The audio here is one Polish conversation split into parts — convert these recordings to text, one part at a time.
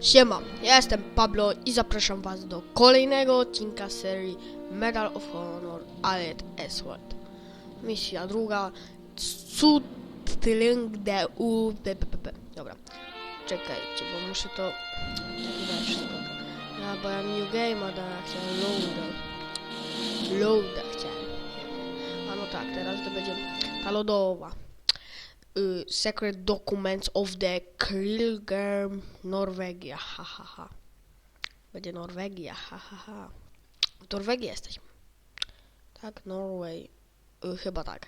Siema, ja jestem Pablo i zapraszam was do kolejnego odcinka serii Medal of Honor Allied Esword. Misja druga Cutling de U. Dobra, czekajcie, bo muszę to dać szybko. Ja, bo ja New Game, a ja chciałem Loada. Loada chciałem. A no tak, teraz to będzie ta lodowa y, Secret Documents of the Krilger Norwegia, ha ha ha. Będzie Norwegia, ha ha ha. W Norwegii jesteśmy. Tak, Norway. Y, chyba tak.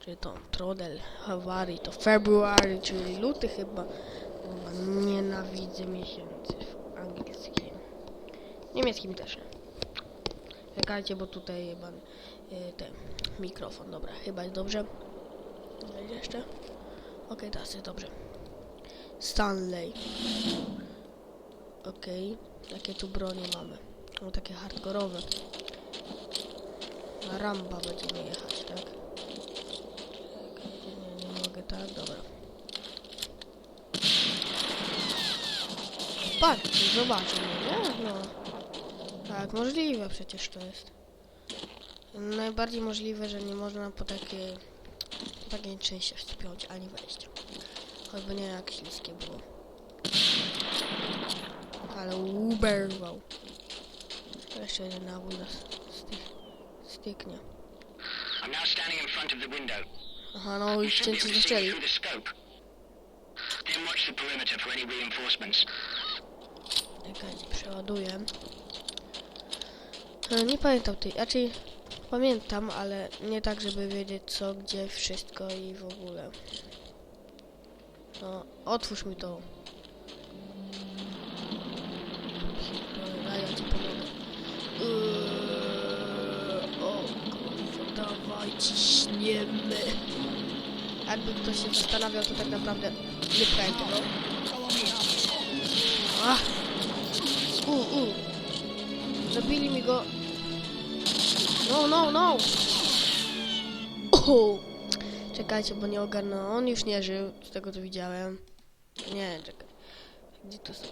Czyli to Trodel, Hawarii, to February, czyli luty chyba. Nienawidzę miesięcy w angielskim. Niemieckim też. Czekajcie, bo tutaj jebany y, ten mikrofon, dobra, chyba jest dobrze. Będzie jeszcze? Okej, teraz jest dobrze. Stanley. Okej, jakie tu bronie mamy? No takie hardkorowe. Na Ramba będziemy jechać, tak? Czekaj, Nie, nie mogę tak, dobra. Patrz, zobaczę, nie? No. Tak, możliwe przecież to jest. Najbardziej możliwe, że nie można po takie po takiej części spiąć ani wejść. Choćby nie jak śliskie było. Ale uberwał. Jeszcze jeden nabój nas styk, styknie. Aha, no już see me zaczęli. Czekajcie, przeładuję. Nie pamiętam tej, raczej pamiętam, ale nie tak, żeby wiedzieć co, gdzie, wszystko i w ogóle. No, otwórz mi to. Ja ci pomogę. Eee, o kurwa, dawaj, ciśniemy. Jakby ktoś się zastanawiał, to tak naprawdę nie pchałem tego. U. Zabili mi go. No, no, no. O. Czekajcie, bo nie ogarnę. On już nie żył, z tego co widziałem. Nie, czekaj. Gdzie to są?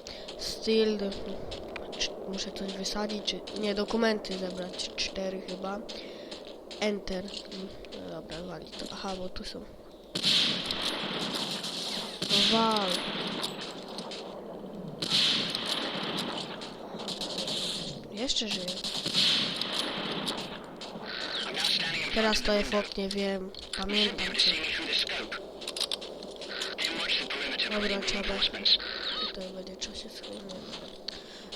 Czy muszę coś wysadzić, czy... Nie, dokumenty zebrać. Cztery chyba. Enter. No dobra, wali to. Aha, bo tu są. Wal. Jeszcze żyje. Teraz of w oknie, wiem, pamiętam to cię. Dobra, trzeba. Tutaj będzie trzeba się schować.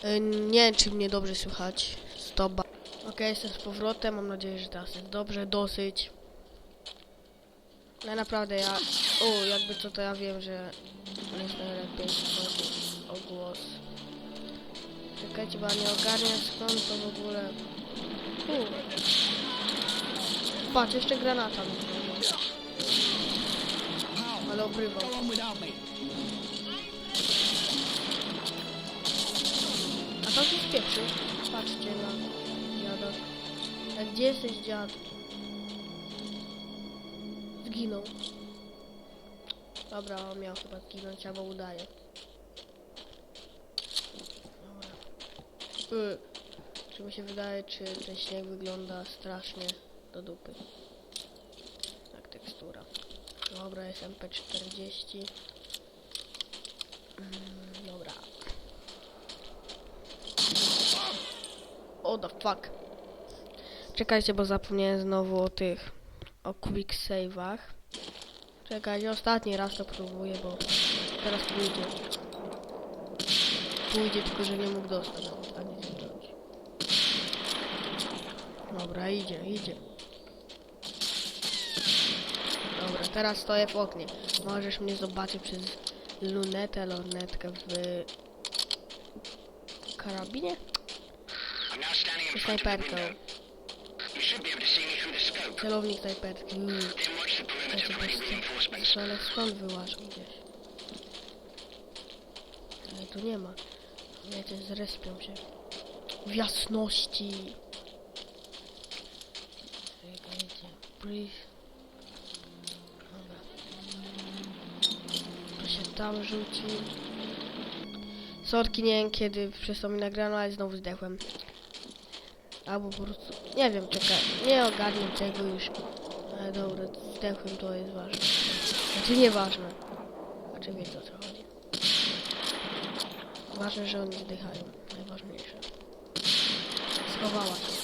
Y, Nie wiem, czy mnie dobrze słychać. Stoba. Okej, jestem z powrotem, mam nadzieję, że teraz jest dobrze, dosyć. No naprawdę ja... O, jakby co to ja wiem, że jest najlepiej, chodzi o głos. Czekajcie, bo nie ogarnię skąd to w ogóle... U. Patrz, jeszcze granata. Ale obrywał. A to się spieprzy. Patrzcie na dziada. A gdzie jesteś dziad? Zginął. Dobra, on miał chyba zginąć, albo udaje. Dobra. Y. Czy mi się wydaje, czy ten śnieg wygląda strasznie do dupy. Jak tekstura. Dobra, jest MP40. Mm, dobra. O the fuck. Czekajcie, bo zapomniałem znowu o tych, o quick save'ach. Czekajcie, ostatni raz to próbuję, bo teraz pójdzie. Pójdzie, tylko że nie mógł dostać zdjąć. Dobra, idzie, idzie. Dobra, teraz stoję w oknie. Możesz mnie zobaczyć przez lunetę, lornetkę w karabinie? Snajperką. Celownik snajperki. Mm. Ale skąd wyłażą gdzieś? Ale tu nie ma. Wiecie, zrespią się. W jasności. Czekajcie. Brief. Dobra. To się tam rzuci. Sorki, nie wiem kiedy przez to mi nagrano, ale znowu zdechłem. Albo po prostu, nie wiem, czekaj, nie ogarniam tego już. Ale dobra, zdechłem, to jest ważne. Znaczy nieważne. Znaczy wiecie o co chodzi. Ważne, że oni zdychają. Najważniejsze. Schowała się.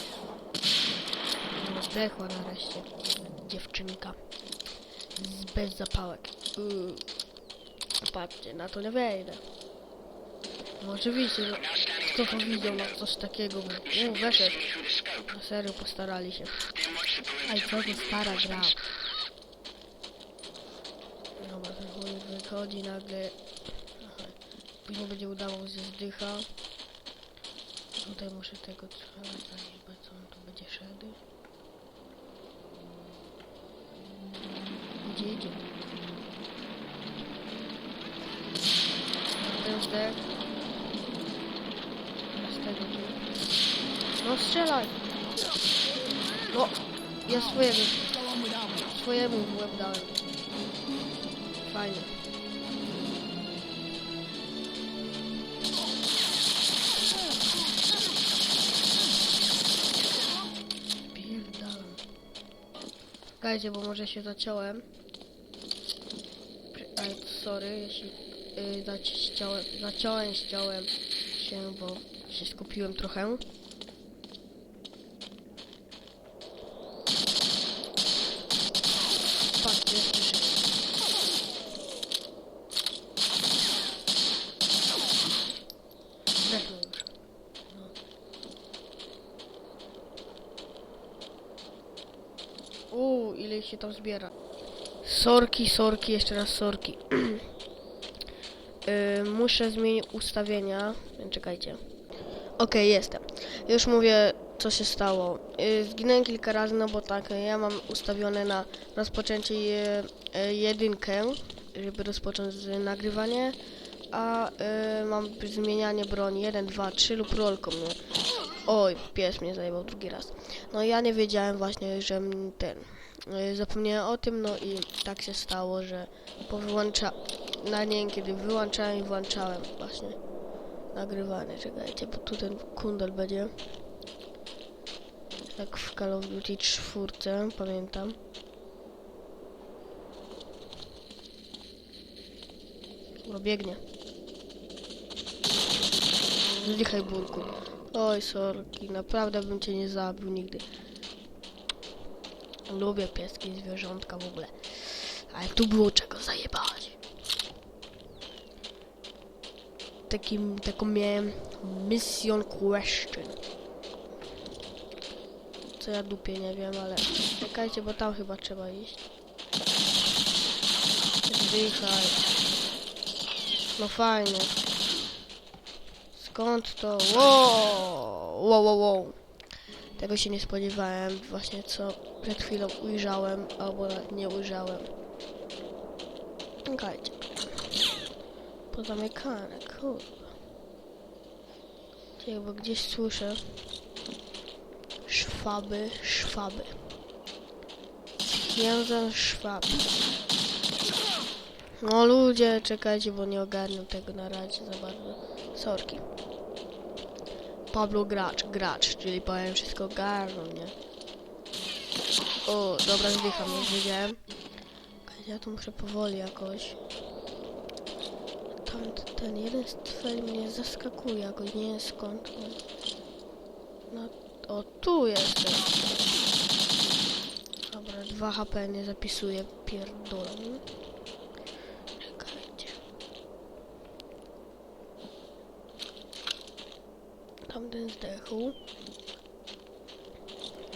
Zdechła nareszcie. Dziewczynka. Z bez zapałek. Yy. Patrzcie, na to nie wejdę. No oczywiście, że kto to widział na coś takiego? U, weszedł. Na serio postarali się. Aj, co to stara gra. Dobra, ten chuj wychodzi nagle. Aha. Będzie udawał się zdycha. Tutaj muszę tego trochę zajebać, co on tu będzie szedł. Idzie, idzie. Tu. No strzelaj! No, ja swojego, swojemu w łeb dałem. Fajnie. Czekajcie, bo może się zaciąłem. Sorry, jeśli yy, zaciąłem, zaciąłem, się, bo się skupiłem trochę. Patrzcie, już. No. Uuu, ile się tam zbiera. Sorki, sorki, jeszcze raz sorki. Yy, muszę zmienić ustawienia. Czekajcie. Okej, jestem. Już mówię, co się stało. Yy, zginąłem kilka razy, no bo tak, ja mam ustawione na rozpoczęcie je, yy, jedynkę, żeby rozpocząć nagrywanie, a yy, mam zmienianie broni 1, 2, 3 lub rolką. Nie? Oj, pies mnie zajebał drugi raz. No ja nie wiedziałem właśnie, że ten... yy, Zapomniałem o tym, no i tak się stało, że po wyłącza... Na wiem, kiedy wyłączałem i włączałem właśnie nagrywanie. Czekajcie, bo tu ten kundel będzie. Jak w Call of Duty 4, pamiętam. No biegnie. Zdychaj burku. Oj, sorki, naprawdę bym cię nie zabił nigdy. Lubię pieski zwierzątka w ogóle. Ale tu było czego zajebać. Takim, taką miałem mission question. Co ja dupię, nie wiem, ale czekajcie, bo tam chyba trzeba iść. Zdychaj. No fajnie. Skąd to? Wow! Wow, wow, wow. Tego się nie spodziewałem. Właśnie co przed chwilą ujrzałem, albo nie ujrzałem. Czekajcie. Pozamykane, kurwa. Czekaj, bo gdzieś słyszę. Szwaby, szwaby. Język szwab. No ludzie, czekajcie, bo nie ogarniam tego na razie za bardzo. Sorki. Pablo Gracz, gracz, czyli powiem wszystko ogarną, nie? O, dobra, zdycham, już wiedziałem. Ja tu muszę powoli jakoś. Ten jeden stwel mnie zaskakuje jakoś, nie wiem skąd. on. No, o, tu jestem. Dobra, 2 HP nie zapisuję, pierdolę. Czekajcie. Tamten zdechł.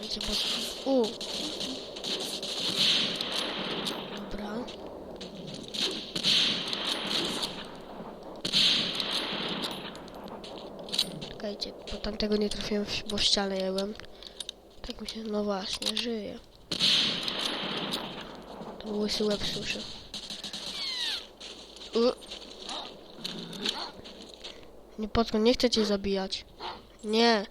Wiecie, bo... U! Dobra. Czekajcie, bo tamtego nie trafiłem, bo w ścianę. Tak mi się... No właśnie, żyje. To łysy łeb. U. Nie podkąd, nie chcę cię zabijać. Nie.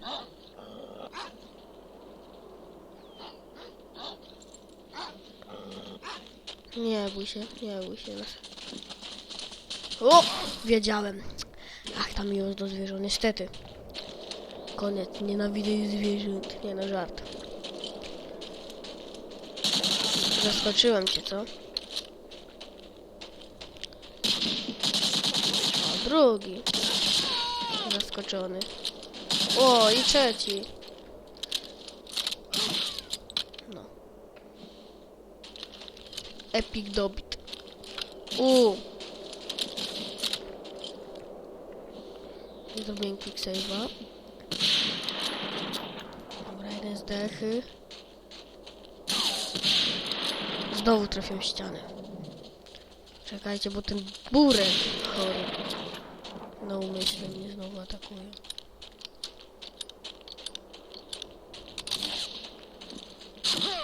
Nie bój się, nie bój się. O! Wiedziałem. Ach, tam miłość do zwierząt, niestety. Koniec, nienawidzę zwierząt. Nie no, żart. Zaskoczyłem cię, co? O, drugi. Zaskoczony. O, i trzeci. No. Epic dobit. U. Zrobiłem quick save'a. Zdechy. Znowu trafiłem w ścianę. Czekajcie, bo ten burek chory. No umyślnie mnie znowu atakuje.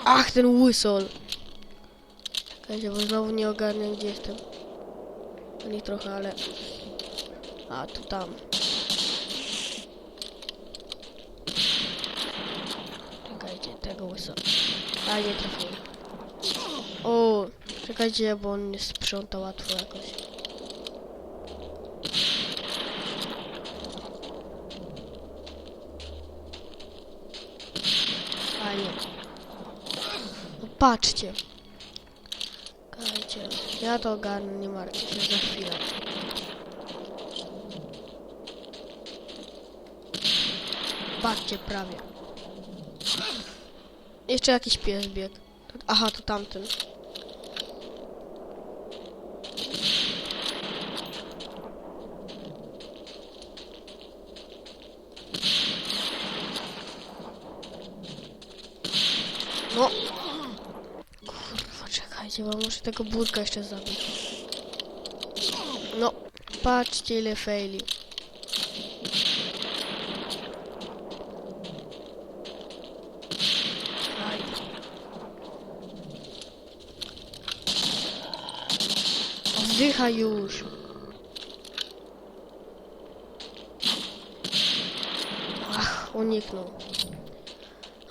Ach, ten łysol. Czekajcie, bo znowu nie ogarniam gdzie jestem. Ani trochę, ale... A, tu tam. Łyso. A, nie trafiłem. O, czekajcie, bo on nie sprząta łatwo jakoś. A nie. No patrzcie. Czekajcie. Ja to ogarnę, nie martwcie się za chwilę. Patrzcie, prawie. Jeszcze jakiś pies biegł. Aha, to tamten. No. Kurwa, czekajcie, bo muszę tego burka jeszcze zabić. No, patrzcie ile faili. Zdycha już. Ach, uniknął.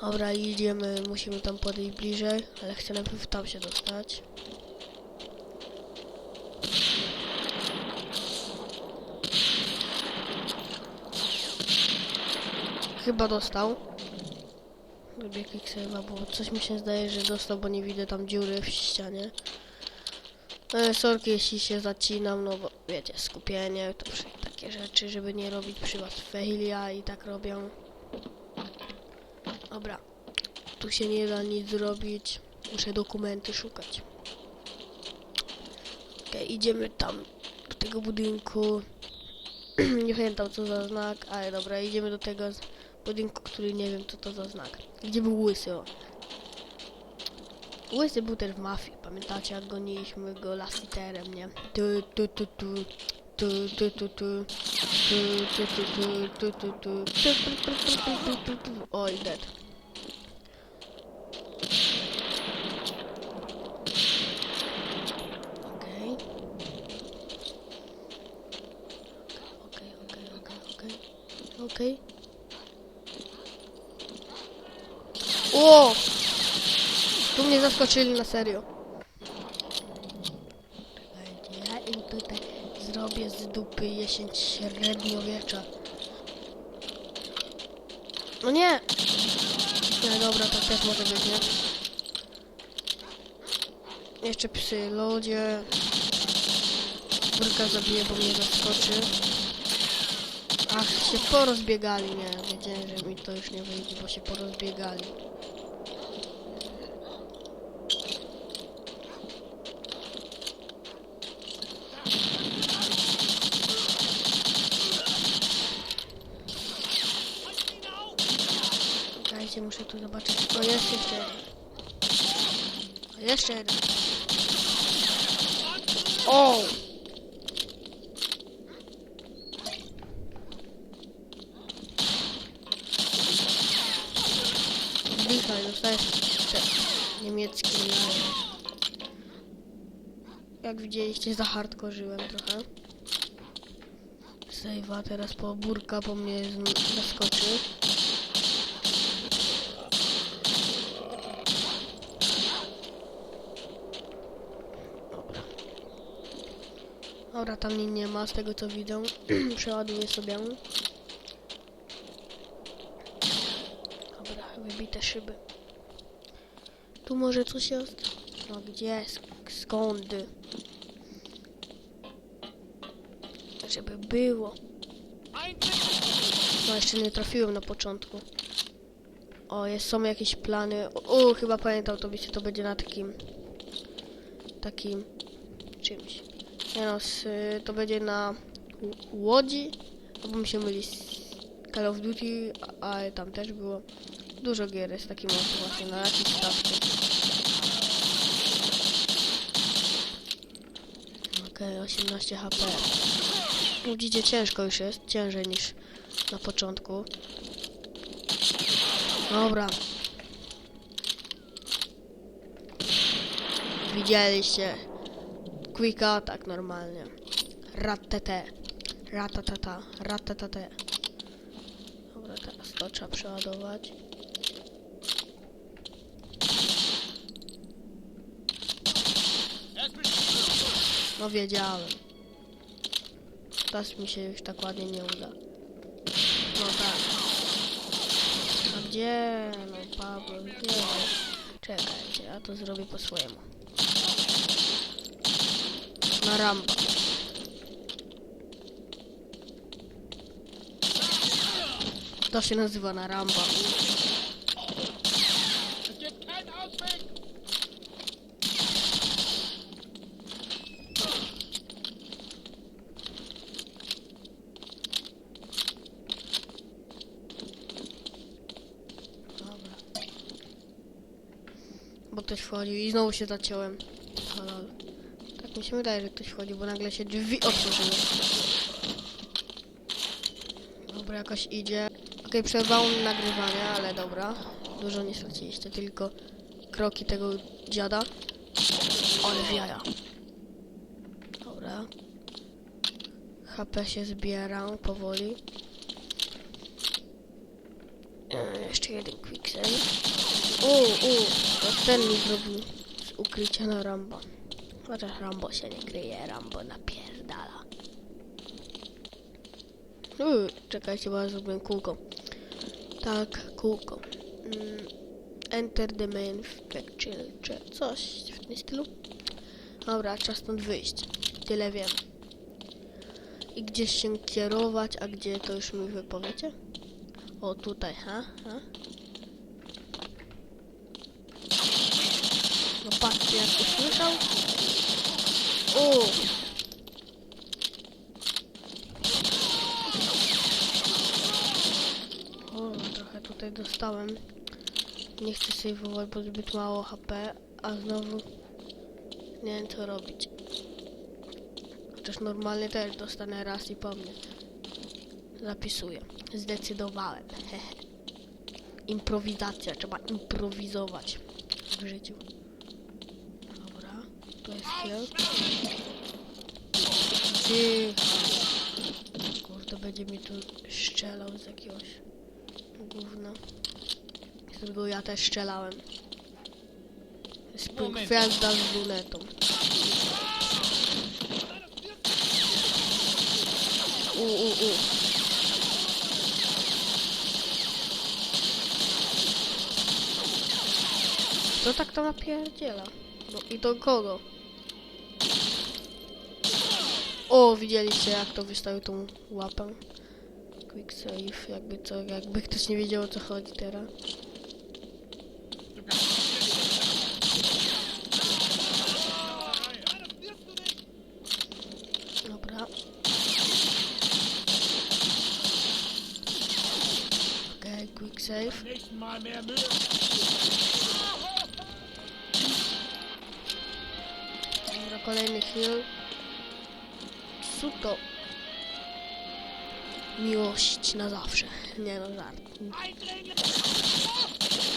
Dobra, idziemy, musimy tam podejść bliżej, ale chcę najpierw tam się dostać. Chyba dostał. Lubię Kicksema, bo coś mi się zdaje, że dostał, bo nie widzę tam dziury w ścianie. E, sorki, jeśli się zacinam, no bo wiecie, skupienie, to takie rzeczy, żeby nie robić przy was failia i tak robią. Dobra, tu się nie da nic zrobić, muszę dokumenty szukać. Okej, idziemy tam, do tego budynku. nie pamiętam co za znak, ale dobra, idziemy do tego budynku, który nie wiem co to za znak. Gdzie był Łysy, o. Łysy był też w mafii, pamiętacie jak goniliśmy go lasiterem, nie? Tu, tu, tu, tu. Okej, okej, okej, okej. Okej. O! Tu mnie zaskoczyli na serio. Ja im tutaj zrobię z dupy jesień średniowiecza. No nie! Nie, dobra, to też może być, nie? Jeszcze psy, ludzie. Burka zabiję, bo mnie zaskoczy. Ach, się porozbiegali, nie. Wiedziałem, że mi to już nie wyjdzie, bo się porozbiegali. Czekajcie, muszę tu zobaczyć. O, jest jeszcze jeden. O, jeszcze jeden. O! Dzisiaj dostajesz jaja. Jak widzieliście, zahardkorzyłem trochę. Save'a teraz po burka po mnie zaskoczy. Tam nie ma, z tego co widzę. Przeładuję sobie. Dobra, wybite szyby. Tu może coś jest? No gdzie? Sk- Skąd? Żeby było. No jeszcze nie trafiłem na początku. O, jest, są jakieś plany. O, o chyba pamiętam, to to będzie na takim... Takim... Czymś. Nie no, z, y, to będzie na Łodzi. Albo mi się myli z Call of Duty, a, a tam też było. Dużo gier jest takim właśnie na jakiejś stawce. Okej, 18 HP. Widzicie, ciężko już jest. Ciężej niż na początku. Dobra. Widzieliście. Quick attack normalnie. Ratete. Ratatata. Ratatate. Dobra, teraz to trzeba przeładować. No wiedziałem. Teraz mi się już tak ładnie nie uda. No tak. A gdzie? No Paweł, gdzie? Czekajcie, ja to zrobię po swojemu. Na ramba. To się nazywa na ramba. Dobra. Bo ktoś wchodził i znowu się zaciąłem. O, lol. Tak mi się wydaje, że ktoś wchodził, bo nagle się drzwi otworzyły. Dobra, jakoś idzie. Okej, przerwało mi nagrywanie, ale dobra. Dużo nie straciliście, tylko kroki tego dziada. Ale w jaja. Dobra. HP się zbiera powoli. E, jeszcze jeden quick save. O, o, ten mi zrobił z ukrycia na Rambo. Chociaż Rambo się nie kryje, Rambo napierdala. Uuu, czekajcie, bo ja zrobiłem kółko. Tak, kółko. Mm, enter the main factory, czy coś w tym stylu. Dobra, czas stąd wyjść. Tyle wiem. I gdzieś się kierować, a gdzie to już mi wypowiecie? O, tutaj, ha? ha? No patrzcie, jak to O! Trochę tutaj dostałem. Nie chcę save'ować, bo zbyt mało HP, a znowu nie wiem co robić. Chociaż normalnie też dostanę raz i po mnie. Zapisuję. Zdecydowałem. Improwizacja, trzeba improwizować w życiu. Cicho. Kurde, będzie mi tu strzelał z jakiegoś gówna. Z którego ja też strzelałem. Z gwiazda z lunetą. U, u, u. Kto tak to napierdziela? No i do kogo? O, widzieliście jak to wystawił tą łapę? Quick save, jakby co, jakby ktoś nie wiedział o co chodzi teraz. Dobra. Okej, quick save. Dobra, kolejny heal. Co to? Miłość na zawsze. Nie no, żart.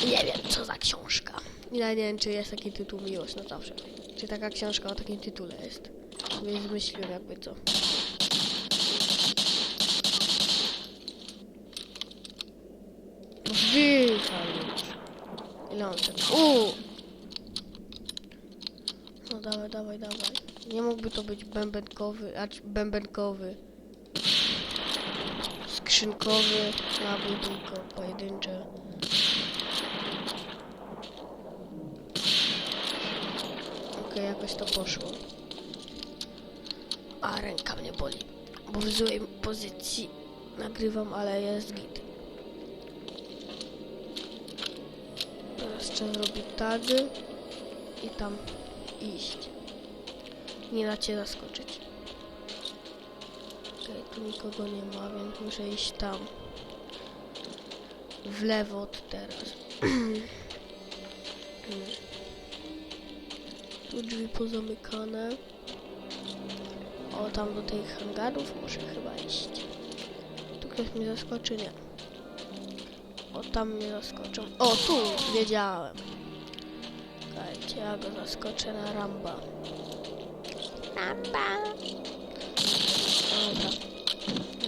Nie wiem, co za książka. Ja nie wiem, czy jest taki tytuł Miłość na zawsze. Czy taka książka o takim tytule jest. Więc zmyśliłem jakby co. Już. Ile on ten... Uuu! No dawaj, dawaj, dawaj. Nie mógłby to być bębenkowy, a bębenkowy. Skrzynkowy nabój tylko pojedynczy. Okej, jakoś to poszło. A ręka mnie boli, bo w złej pozycji nagrywam, ale jest git. Teraz trzeba zrobić tagy i tam iść. Nie da cię zaskoczyć. Okej, tu nikogo nie ma, więc muszę iść tam. W lewo od teraz. Tu drzwi pozamykane. O, tam do tych hangarów muszę chyba iść. Tu ktoś mnie zaskoczy, nie. O, tam mnie zaskoczą. O, tu! Wiedziałem. Słuchajcie, ja go zaskoczę na ramba.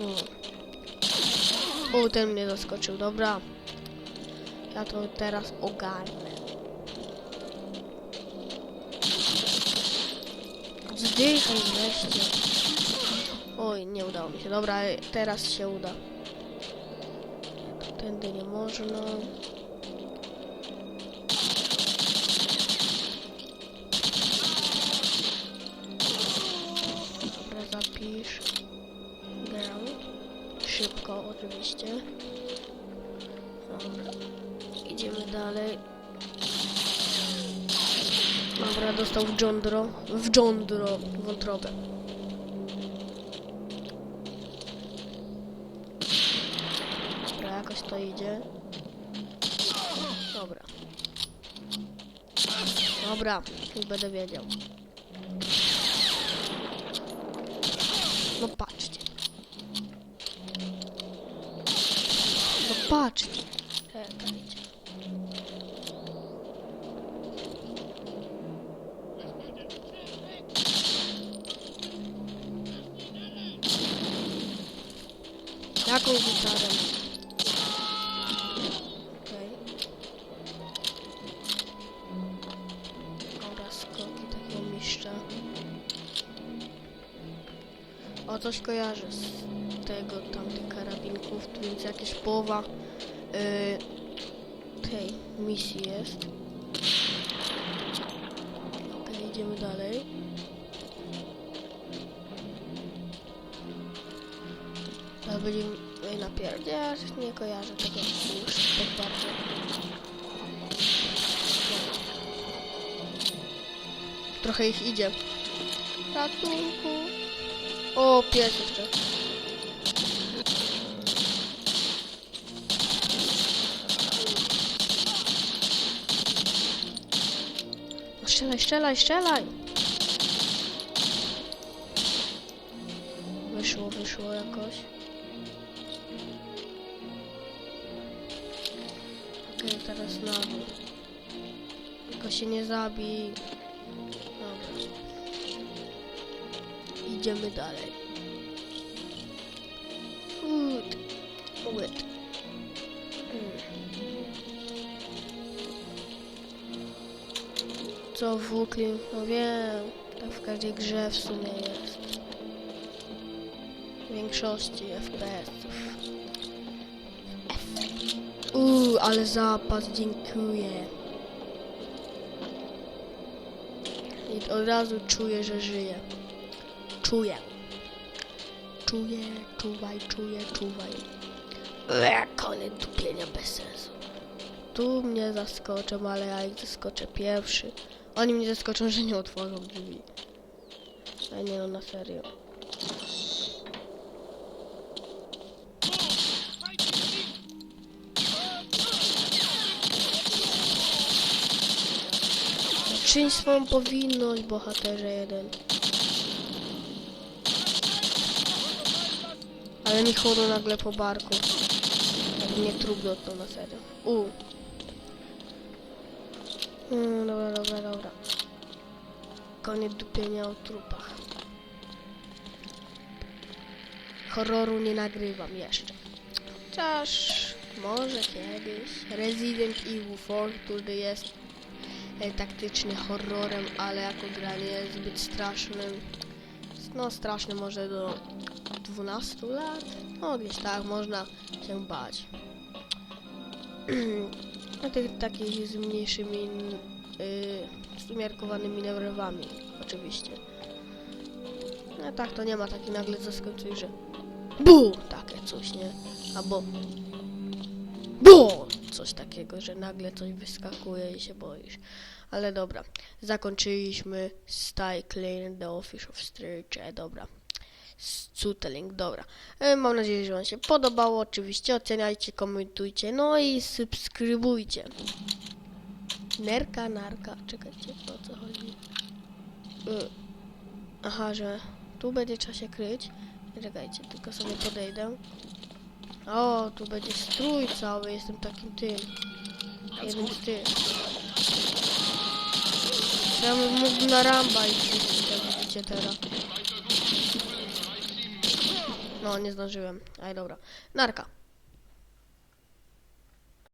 No. O, ten mnie zaskoczył, dobra. Ja to teraz ogarnę. Zdychaj wreszcie. Oj, nie udało mi się. Dobra, teraz się uda. Tędy nie można. Oczywiście. Idziemy dalej. Dobra, dostał w jądro. W jądro wątrobę. Dobra, jakoś to idzie. Dobra. Dobra, już będę wiedział. No patrzcie. Czekajcie. Jaką gitarę? Okej. Dobra, skoki takiego mistrza. O, coś kojarzę z tego, karabinków, tu więc jakieś połowa y, tej misji jest. Okej, idziemy dalej. To będzie mi napierdziać, nie kojarzę tego już tak bardzo. Trochę ich idzie. Ratunku. O, pies jeszcze. Strzelaj, strzelaj, strzelaj! Wyszło, wyszło jakoś. Okej, teraz na dół. Tylko się nie zabij. Dobra. Idziemy dalej. Co włókli? No wiem. Tak w każdej grze w sumie jest. W większości FPS-ów. Uuu, ale zapas, dziękuję. I od razu czuję, że żyję. Czuję. Czuję, czuwaj, czuję, czuwaj. Eee, koniec dupienia bez sensu. Tu mnie zaskoczą, ale ja ich zaskoczę pierwszy. Oni mnie zaskoczą, że nie otworzą drzwi. Ale nie no, na serio. Czyń swą powinność, bohaterze jeden. Ale mi chodzą nagle po barku. Jakby mnie trup dotknął na serio. U. Mm, dobra, dobra, dobra. Koniec dupienia o trupach. Horroru nie nagrywam jeszcze. Chociaż może kiedyś. Resident Evil 4, który jest e, horrorem, ale jako gra nie jest zbyt strasznym. No straszny może do 12 lat. No gdzieś tak można się bać. A tych takich z mniejszymi yy, z umiarkowanymi nerwami, oczywiście. No tak, to nie ma takich nagle zaskoczeń, że BU! Takie coś, nie? Albo BU! Coś takiego, że nagle coś wyskakuje i się boisz. Ale dobra, zakończyliśmy Style Clean The Office of Stretch, e, dobra. Stuteling, dobra. E, mam nadzieję, że Wam się podobało. Oczywiście oceniajcie, komentujcie, no i subskrybujcie. Nerka, narka, czekajcie, o co chodzi? Y, Aha, że tu będzie trzeba się kryć. Czekajcie, tylko sobie podejdę. O, tu będzie strój cały, jestem takim tym. Jednym z tych. Ja bym mógł na ramba iść, jak widzicie teraz. No, nie zdążyłem. Aj, dobra. Narka.